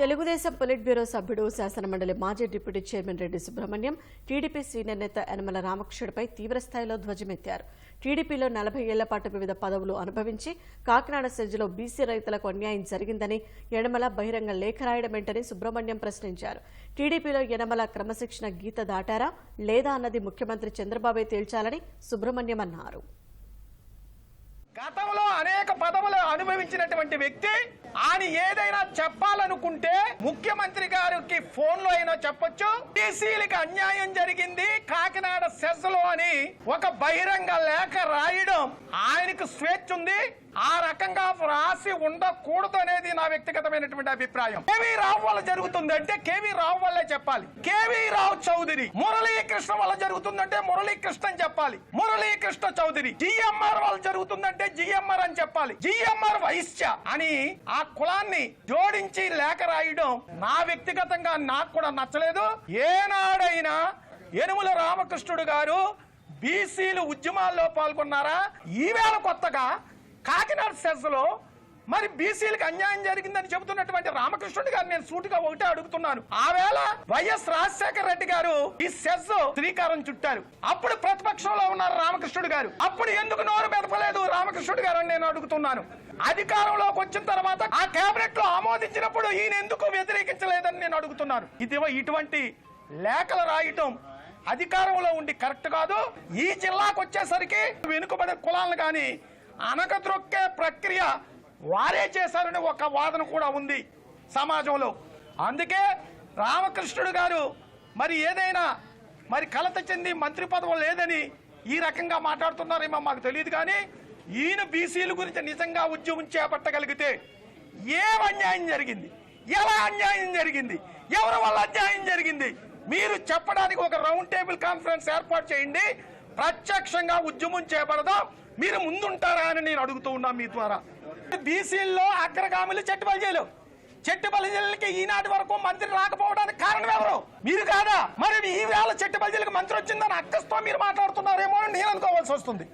Telugu Desam polit bureau సభ్యుడు శాసనమండలి మాజీ deputy chairman Reddy Subrahmanyam TDP senior నేత యనమల రామకృష్ణుడిపై తీవ్రస్థాయిలో ధ్వజమెత్తారు. టీడీపీలో నలభై ఏళ్ళ పాటు వివిధ పదవులు అనుభవించి కాకినాడ సెజ్లో బీసీ రైతులకు అన్యాయం జరిగిందని యనమల బహిరంగ లేఖ రాయడమేంటని సుబ్రహ్మణ్యం ప్రశ్నించారు. టీడీపీలో యనమల క్రమశిక్షణ గీత దాటారా లేదా అన్నది ముఖ్యమంత్రి చంద్రబాబే తేల్చాలని సుబ్రహ్మణ్యం అన్నారు. గతంలో అనేక పదవులు అనుభవించినటువంటి వ్యక్తి ఆయన ఏదైనా చెప్పాలనుకుంటే ముఖ్యమంత్రి గారికి ఫోన్లో అయినా చెప్పొచ్చు. బీసీలకి అన్యాయం జరిగింది. కాకినాడ సెస్లో అని ఒక బహిరంగ లేఖ రాయడం ఆయనకు స్వేచ్ఛ ఉంది. ఆ రకంగా రాసి ఉండకూడదు అనేది నా వ్యక్తిగతమైనటువంటి అభిప్రాయం. కేవీ రావు వల్ల జరుగుతుంది అంటే కేవీ రావు వల్లే చెప్పాలి. కేవీ రావు చౌదరి మురళీకృష్ణ వల్ల జరుగుతుందంటే మురళీకృష్ణ అని చెప్పాలి. మురళీకృష్ణ చౌదరి జిఎంఆర్ వల్ల జరుగుతుందంటే జిఎంఆర్ అని చెప్పాలి. జిఎంఆర్ వైశ్య అని ఆ ఆ కులాన్ని జోడించి లేఖ రాయడం నా వ్యక్తిగతంగా నాకు కూడా నచ్చలేదు. ఏనాడైనా యనుమల రామకృష్ణుడు గారు బీసీలు ఉద్యమాల్లో పాల్గొన్నారా? ఈవేళ కొత్తగా కాకినాడ సెస్లో మరి బీసీలకు అన్యాయం జరిగిందని చెబుతున్నటువంటి రామకృష్ణుడి గారు నేను సూటిగా ఒకటే అడుగుతున్నాను. ఆ వేళ వైఎస్ రాజశేఖర రెడ్డి గారు ఈ సెస్ శ్రీకారం చుట్టారు. అప్పుడు ప్రతిపక్షంలో ఉన్నారు రామకృష్ణుడు గారు. అప్పుడు ఎందుకు నోరు మెదపలేదు రామకృష్ణుడు గారు అని నేను అడుగుతున్నాను. అధికారంలోకి వచ్చిన తర్వాత ఆ కేబినెట్లో ఆమోదించినప్పుడు ఈయన ఎందుకు వ్యతిరేకించలేదని నేను అడుగుతున్నాను. ఇది ఇటువంటి లేఖలు రాయటం అధికారంలో ఉండి కరెక్ట్ కాదు. ఈ జిల్లాకు వచ్చేసరికి వెనుకబడే కులాలను కానీ అనకద్రొక్కే ప్రక్రియ వారే చేశారని ఒక వాదన కూడా ఉంది సమాజంలో. అందుకే రామకృష్ణుడు గారు మరి ఏదైనా మరి కలత చెంది మంత్రి పదవి లేదని ఈ రకంగా మాట్లాడుతున్నారేమో మాకు తెలియదు కానీ ఈయన బీసీల గురించి నిజంగా ఉద్యమం చేపట్టగలిగితే ఏం అన్యాయం జరిగింది? ఎలా అన్యాయం జరిగింది? ఎవరి వల్ల అన్యాయం జరిగింది? మీరు చెప్పడానికి ఒక రౌండ్ టేబుల్ కాన్ఫరెన్స్ ఏర్పాటు చేయండి. ప్రత్యక్షంగా ఉద్యమం చేపడదాం. మీరు ముందుంటారా అని నేను అడుగుతూ ఉన్నా మీ ద్వారా. బీసీల్లో అగ్రగాములు చెట్టుబల్జీలు చెట్టుబల్జీలకి ఈనాటి వరకు మంత్రి రాకపోవడానికి కారణం ఎవరు? మీరు కాదా? మరి ఈ వేళ చెట్టుబల్జీలకు మంత్రి వచ్చిందని అక్కస్తో మీరు మాట్లాడుతున్నారేమో అని నేను అనుకోవాల్సి వస్తుంది.